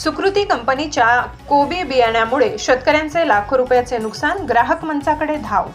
सुकृती कंपनीच्या कोबी बियाण्यामुळे शेतकऱ्यांचे लाखो रुपयाचे नुकसान ग्राहक मंचाकडे धाव.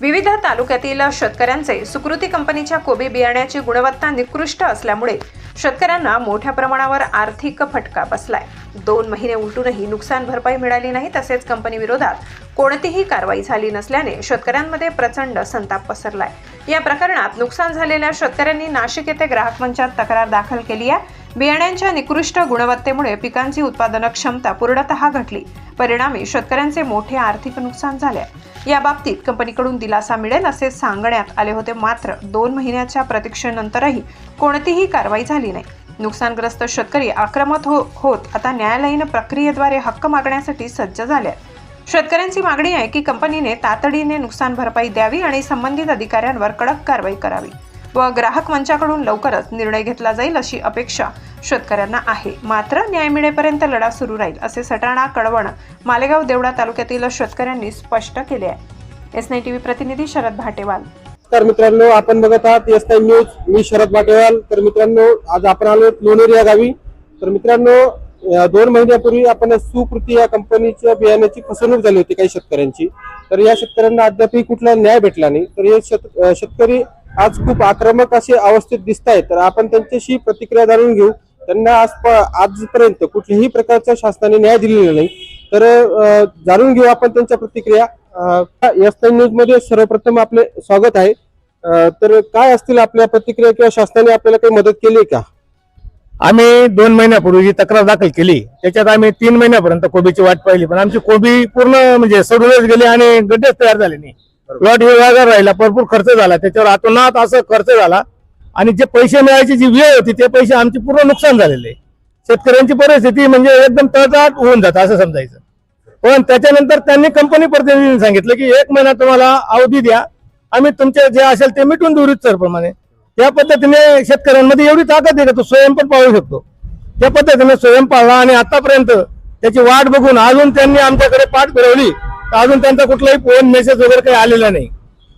विविध तालुक्यातील शेतकऱ्यांचे सुकृती कंपनीच्या कोबी बियाण्याची गुणवत्ता निकृष्ट असल्यामुळे शेतकऱ्यांना मोठ्या प्रमाणावर आर्थिक फटका बसलाय. दोन महिने उलटूनही नुकसान भरपाई मिळाली नाही तसेच कंपनी विरोधात कोणतीही कारवाई झाली नसल्याने शेतकऱ्यांमध्ये प्रचंड संताप पसरलाय. या प्रकरणात नुकसान झालेल्या शेतकऱ्यांनी नाशिक येथे ग्राहक मंचात तक्रार दाखल केली आहे. बियाण्यांच्या निकृष्ट गुणवत्तेमुळे पिकांची उत्पादन क्षमता पूर्णतः घटली. परिणामी शेतकऱ्यांचे मोठे आर्थिक नुकसान झाले या बाबतीत कंपनीकडून दिलासा मिळेल असे सांगण्यात आले होते मात्र दोन महिन्याच्या प्रतीक्षेनंतरही कोणतीही कारवाई झाली नाही. नुकसानग्रस्त शेतकरी आक्रमक हो होत आता न्यायालयीन प्रक्रियेद्वारे हक्क मागण्यासाठी सज्ज झाले शेतकऱ्यांची मागणी आहे की कंपनीने तातडीने नुकसान भरपाई द्यावी आणि संबंधित अधिकाऱ्यांवर कडक कारवाई करावी. व ग्राहक मंचाकडून लवकरच निर्णय घेतला जाईल अशी अपेक्षा शेतकऱ्यांना आहे. मात्र न्याय मिळेपर्यंत लढा सुरू राहील असे सटाणा कळवण मालेगाव देवळा तालुक्यातील शेतकऱ्यांनी स्पष्ट केले आहे. एस नाईन टीव्ही प्रतिनिधी शरद भाटेवाल. तर मित्रांनो आपण बघत आहात एस टाइम न्यूज. मी शरद भाटेवाल. तर मित्रांनो आज आपण आलो लोणेर या गावी. तर मित्रांनो दोन महिन्यापूर्वी आपण सुकृती या कंपनीच्या बियाण्याची फसवणूक झाली होती काही शेतकऱ्यांची. तर या शेतकऱ्यांना अद्यापही कुठला न्याय भेटला नाही. तर हे शेत शेतकरी आज खूप आक्रमक असे अवस्थेत दिसत आहेत तर आपण त्यांच्याशी प्रतिक्रिया जाणून घेऊ. त्यांना आज आजपर्यंत कुठल्याही प्रकारच्या शासनाने न्याय दिलेला नाही. तर जाणून घेऊ आपण त्यांच्या प्रतिक्रिया. एस न्यूजमध्ये सर्वप्रथम आपले स्वागत आहे. तर काय असतील आपल्या प्रतिक्रिया किंवा शासनाने आपल्याला काही मदत केली का? आम्ही दोन महिन्यापूर्वी जी तक्रार दाखल केली त्याच्यात आम्ही तीन महिन्यापर्यंत कोबीची वाट पाहिली. पण आमची कोबी पूर्ण म्हणजे सडूनच गेली आणि गड्डेच तयार झाले नाही. प्लॉट हे राहिला भरपूर खर्च झाला. त्याच्यावर अतोनात असं खर्च झाला. आणि जे पैसे मिळायची जी वेळ होती ते पैसे आमचे पूर्ण नुकसान झालेले शेतकऱ्यांची परिस्थिती म्हणजे एकदम तळतळाट होऊन जात असं समजायचं. पण त्याच्यानंतर त्यांनी कंपनी प्रतिनिधींनी सांगितलं की एक महिना तुम्हाला अवधी द्या. आम्ही तुमचे जे असेल ते मिटून देऊ सरप्रमाणे त्या पद्धतीने शेतकऱ्यांमध्ये एवढी ताकद आहे का तो स्वयं पण पाळू शकतो. त्या पद्धतीने स्वयं पाळला आणि आतापर्यंत त्याची वाट बघून अजून त्यांनी आमच्याकडे पाठ फिरवली. अजून त्यांचा कुठलाही फोन मेसेज वगैरे काही आलेला नाही.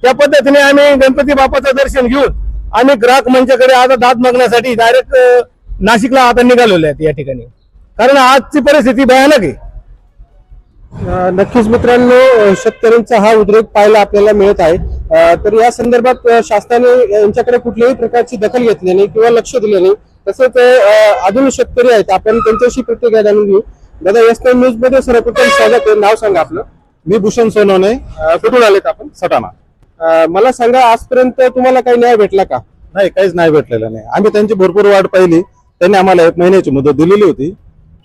त्या पद्धतीने आम्ही गणपती बाप्पाचं दर्शन घेऊन आम्ही ग्राहक मंचाकडे आता दाद मागण्यासाठी डायरेक्ट नाशिकला आता निघालेलो आहेत या ठिकाणी. कारण आजची परिस्थिती भयानक आहे. नक्कीच मित्रांनो शेतकऱ्यांचा हा उद्रेक पाहायला आपल्याला मिळत आहे. तर या संदर्भात शासनाने यांच्याकडे कुठल्याही प्रकारची दखल घेतली नाही किंवा लक्ष दिले नाही. तसंच अजून शेतकरी आहेत. आपण त्यांच्याशी प्रतिक्रिया जाणून घेऊ. दादा एस नाईन न्यूजमध्ये सर्वप्रथम स्वागत आहे. नाव सांगा आपलं. मी भूषण सोनवणे. कुठून आलेत आपण? सटाणा. मला सांगा आजपर्यंत तुम्हाला काही न्याय भेटला का? नाही काहीच नाही भेटलेलं नाही. आम्ही त्यांची भरपूर वाट पाहिली. त्यांनी आम्हाला एक महिन्याची मुदत दिलेली होती.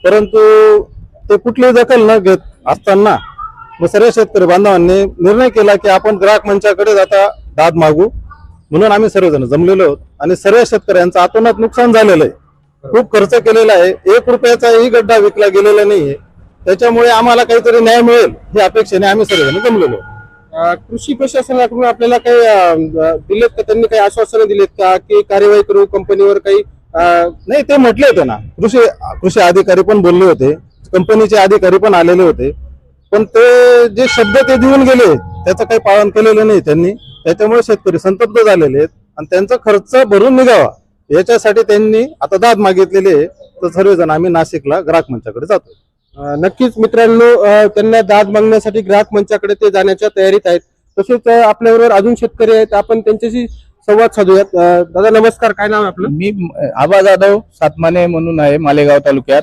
परंतु ते कुठली दखल न घेत असताना मग सर्व शेतकरी बांधवांनी निर्णय केला की आपण ग्राहक मंचाकडे आता दाद मागू. म्हणून आम्ही सर्वजण जमलेलो आहोत. आणि सर्व शेतकऱ्यांचं आतोनात नुकसान झालेलं आहे. खूप खर्च केलेला आहे. एक रुपयाचाही गड्डा विकला गेलेला नाहीये. त्याच्यामुळे आम्हाला काहीतरी न्याय मिळेल ही अपेक्षेने आम्ही सर्वजण जमलेलो. कृषी प्रशासनाकडून आपल्याला काही दिलेत का त्यांनी काही आश्वासनं दिलेत का की कार्यवाही करू कंपनीवर काही नाही ते म्हटले होते ना. कृषी कृषी अधिकारी पण बोलले होते कंपनीचे अधिकारी पण आलेले होते. पण ते जे शब्द ते देऊन गेले त्याचं काही पालन केलेलं नाही त्यांनी. त्याच्यामुळे शेतकरी संतप्त झालेले आहेत आणि त्यांचा खर्च भरून निघावा. याच्यासाठी त्यांनी आता दाद मागितलेले आहे. तर सर्वजण आम्ही नाशिकला ग्राहक मंचाकडे जातो नक्कीच मित्रांनो त्यांना दाद मागण्यासाठी ग्राहक मंचाकडे ते जाण्याच्या तयारीत आहेत. तसेच आपल्याबरोबर अजून शेतकरी आहेत. आपण त्यांच्याशी संवाद साधूयात. दादा नमस्कार. काय नाव आपलं? मी आबा जाधव सातमाने म्हणून आहे मालेगाव तालुक्यात.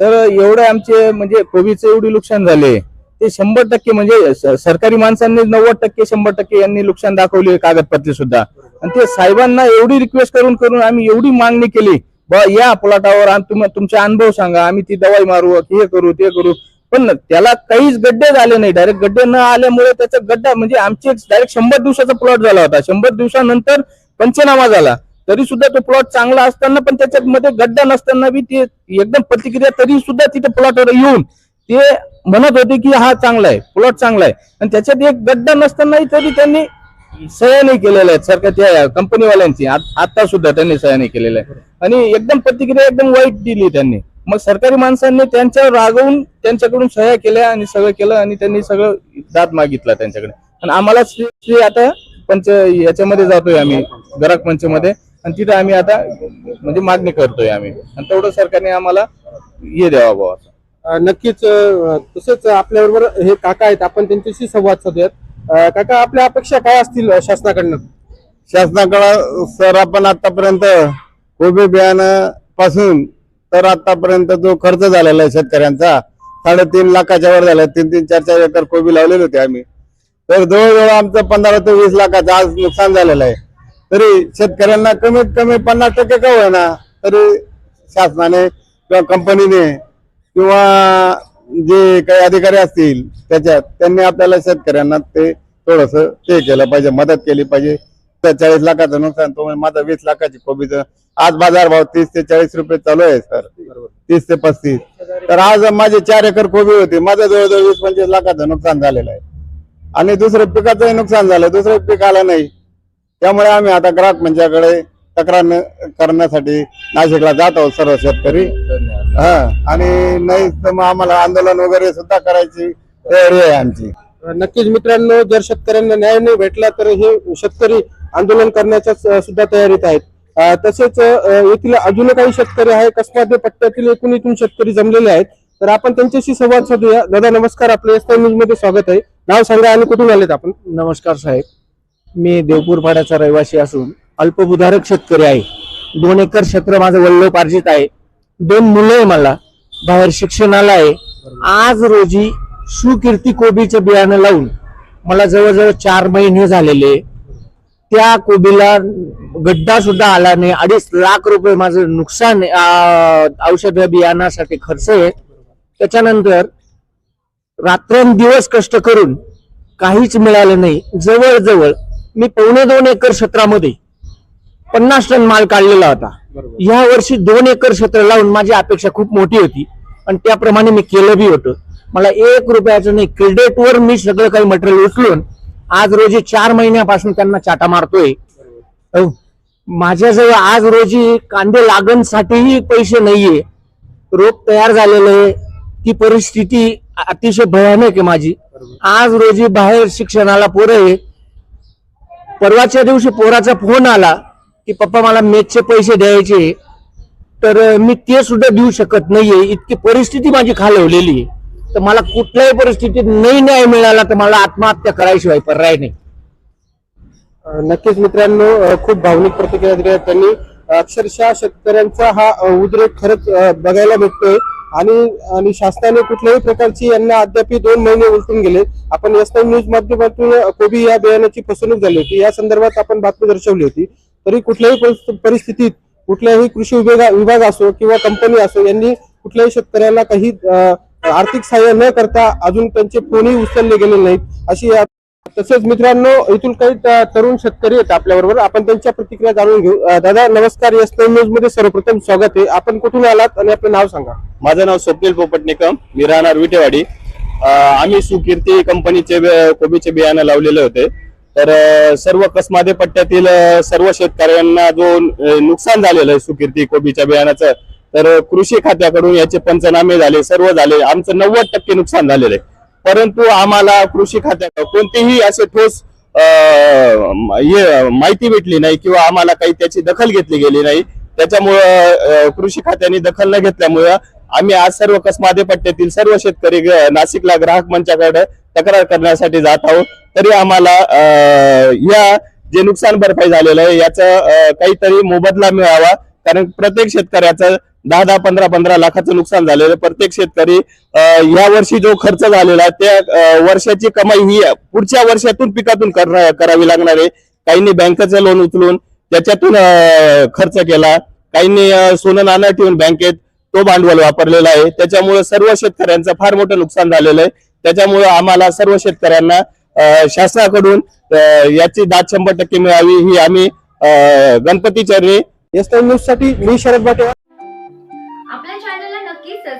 तर एवढे आमचे म्हणजे कोविडचे एवढे नुकसान झाले. ते शंभर टक्के म्हणजे सरकारी माणसांनी नव्वद टक्के शंभर टक्के यांनी नुकसान दाखवले कागदपत्रे सुद्धा. आणि ते साहेबांना एवढी रिक्वेस्ट करून करून आम्ही एवढी मागणी केली. बा या प्लॉटावर आम- तुमचा तुमचे अनुभव सांगा आम्ही ती दवाई मारू हे करू ते करू. पण त्याला काहीच गड्डे झाले नाही. डायरेक्ट गड्डे न आल्यामुळे त्याचा गड्डा म्हणजे आमचे डायरेक्ट शंभर दिवसाचा प्लॉट झाला होता. शंभर दिवसानंतर पंचनामा झाला. तरी सुद्धा तो प्लॉट चांगला असताना पण त्याच्यात मध्ये गड्डा नसताना बी ते एकदम प्रतिक्रिया तरी सुद्धा तिथे प्लॉटवर येऊन ते म्हणत होते की हा चांगला आहे प्लॉट चांगला आहे. आणि त्याच्यात एक गड्डा नसतानाही तरी त्यांनी सह्या नाही केलेल्या आहेत सरकार त्या कंपनीवाल्यांची आता सुद्धा त्यांनी सह्या नाही केलेल्या आहे. आणि एकदम प्रतिक्रिया एकदम वाईट दिली त्यांनी. मग सरकारी माणसांनी त्यांच्यावर रागवून त्यांच्याकडून सह्या केल्या आणि सगळं केलं आणि त्यांनी सगळं दाद मागितला त्यांच्याकडे. आणि आम्हाला श्री श्री आता पंच याच्यामध्ये जातोय आम्ही ग्राहक पंचमध्ये. आणि तिथं आम्ही आता म्हणजे मागणी करतोय आम्ही. आणि तेवढं सरकारने आम्हाला हे द्यावा. अ, नक्कीच तसेच आपल्याबरोबर हे काका आहेत आपण त्यांच्याशी संवाद साधूयात. काका आपल्या अपेक्षा काय असतील शासनाकडनं? शासनाकडं सर आपण आतापर्यंत कोबी बियाणं पासून तर आतापर्यंत जो खर्च झालेला आहे शेतकऱ्यांचा साडेतीन लाखाच्या वर झाला. तीन तीन चार चार एकर कोबी लावलेले होते आम्ही. तर जवळजवळ आमचं पंधरा ते वीस लाखाचं आज नुकसान झालेलं आहे. तरी शेतकऱ्यांना कमीत कमी पन्नास टक्के का होईना तरी शासनाने किंवा कंपनीने किंवा जे काही अधिकारी असतील त्याच्यात त्यांनी आपल्याला शेतकऱ्यांना ते थोडस ते केलं पाहिजे मदत केली पाहिजे. चाळीस लाखाचं नुकसान तो म्हणजे माझं वीस लाखाची कोबीचं आज बाजार भाव तीस ते चाळीस रुपये चालू आहे सर. तीस ते पस्तीस. तर आज माझी चार एकर कोबी होती माझं जवळजवळ वीस पंचवीस लाखाचं नुकसान झालेलं आहे. आणि दुसरं पिकाचंही नुकसान झालं दुसरं पीक आलं नाही. त्यामुळे आम्ही आता ग्राहक मंचाकडे तक्रार करण्यासाठी नाशिकला जात आहोत सर्व शेतकरी. हा आणि नाही तर मग आम्हाला आंदोलन वगैरे सुद्धा करायची तयारी आहे आमची. नक्कीच मित्रांनो जर शेतकऱ्यांना न्याय नाही भेटला तर हे शेतकरी आंदोलन करण्याच्या सुद्धा तयारीत आहेत. तसेच येथील अजून काही शेतकरी आहे कसमादे पट्ट्यातील एकूण इथून शेतकरी जमलेले आहेत. तर आपण त्यांच्याशी संवाद साधूया. दादा नमस्कार. आपले एस न्यूजमध्ये स्वागत आहे. नाव सांगा आणि कुठून आलेत आपण? नमस्कार साहेब. मी देवपूर पाड्याचा रहिवासी असून अल्पभूधारक शेतकरी आहे. दोन एकर क्षेत्र माझं वल्लोपार्जित आहे. दोन मुलं आहे मला. बाहेर शिक्षणाला आहे. आज रोजी सुकीर्ती कोबीचं बियाणं लावून मला जवळजवळ चार महिने झालेले. त्या कोबीला गड्डा सुद्धा आला नाही. अडीच लाख रुपये माझं नुकसान औषध बियाणासाठी खर्च आहे. त्याच्यानंतर रात्रंदिवस कष्ट करून काहीच मिळालं नाही. जवळजवळ मी पावणे दोन एकर क्षेत्रामध्ये पन्नास टन माल काढलेला होता. या वर्षी दोन एकर क्षेत्र लावून माझी अपेक्षा खूप मोठी होती. आणि त्याप्रमाणे मी केलं बी होतं. मला एक रुपयाचं नाही क्रेडिटवर मी सगळं काही मटेरियल उचलून आज रोजी चार महिन्यापासून त्यांना चाटा मारतोय. माझ्याजवळ आज रोजी कांदे लागणसाठीही पैसे नाहीये. रोप तयार झालेलं आहे. ती परिस्थिती अतिशय भयानक आहे माझी. आज रोजी बाहेर शिक्षणाला पोरं आहे. परवाच्या दिवशी पोराचा फोन आला की पप्पा मला मेथचे पैसे द्यायचे तर मी ते सुद्धा देऊ शकत नाहीये. इतकी परिस्थिती माझी खालवलेली आहे. तर मला कुठल्याही परिस्थितीत नाही न्याय मिळाला तर मला आत्महत्या करायशिवाय पर्याय नाही. नक्कीच मित्रांनो खूप भावनिक प्रतिक्रिया दिल्या त्यांनी. अक्षरशः शेतकऱ्यांचा हा उद्रेक खरंच बघायला भेटतोय. आणि आणि शासनाने कुठल्याही प्रकारची यांना अद्याप दोन महिने उलटून गेले आपण एस न्यूज माध्यमातून कोबी या बियाण्याची फसवणूक झाली होती. या संदर्भात आपण बातमी दर्शवली होती. तरी कुठल्याही परिस्थितीत कुठल्याही कृषी विभाग विभाग असो किंवा कंपनी असो यांनी कुठल्याही शेतकऱ्याला काही आर्थिक सहाय्य न करता अजून त्यांचे फोनही उचलले गेले नाहीत. अशी तसेच मित्रांनो इथून काही तरुण शेतकरी आहेत आपल्या बरोबर आपण त्यांच्या प्रतिक्रिया जाणून घेऊ. दादा नमस्कार. एस न्यूजमध्ये सर्वप्रथम स्वागत आहे. आपण कुठून आलात आणि आपलं नाव सांगा. माझं नाव स्वप्नील पोपट निकम मी राहणार विटेवाडी. आम्ही सुकीर्ती कंपनीचे कोबीचे बियाणं लावलेले होते. तर सर्व कसमादे पट्ट्यातील सर्व शेतकऱ्यांना जो नुकसान झालेलं आहे सुकीर्ती कोबीच्या बियाणाचं तर कृषी खात्याकडून याचे पंचनामे झाले सर्व झाले. आमचं नव्वद टक्के नुकसान झालेलं आहे. परंतु आम्हाला कृषी खात्या कोणतीही असे ठोस माहिती भेटली नाही किंवा आम्हाला काही त्याची दखल घेतली गेली नाही. त्याच्यामुळं कृषी खात्याने दखल न घेतल्यामुळं आम्ही आज सर्व कसमादे पट्ट्यातील सर्व शेतकरी नाशिकला ग्राहक मंचाकडे तक्रार करण्यासाठी जात आहोत. तरी आम्हाला या जे नुकसान भरपाई झालेलं आहे याचा काहीतरी मोबदला मिळावा. कारण प्रत्येक शेतकऱ्याचं दहा दहा पंधरा पंधरा लाखाचं नुकसान झालेलं आहे. प्रत्येक शेतकरी या वर्षी जो खर्च झालेला आहे त्या वर्षाची कमाई ही पुढच्या वर्षातून पिकातून करावी लागणार आहे. काहींनी बँकेचं लोन उचलून त्याच्यातून खर्च केला. काहींनी सोनं नाणं ठेवून बँकेत तो भांडवल वापरलेला आहे. त्याच्यामुळे सर्व शेतकऱ्यांचं फार मोठं नुकसान झालेलं आहे. त्याच्यामुळे आम्हाला सर्व शेतकऱ्यांना शासनाकडून याची दाद शंभर टक्के मिळावी ही आम्ही गणपती चरणी एस न्यूजसाठी मी शरद बाटे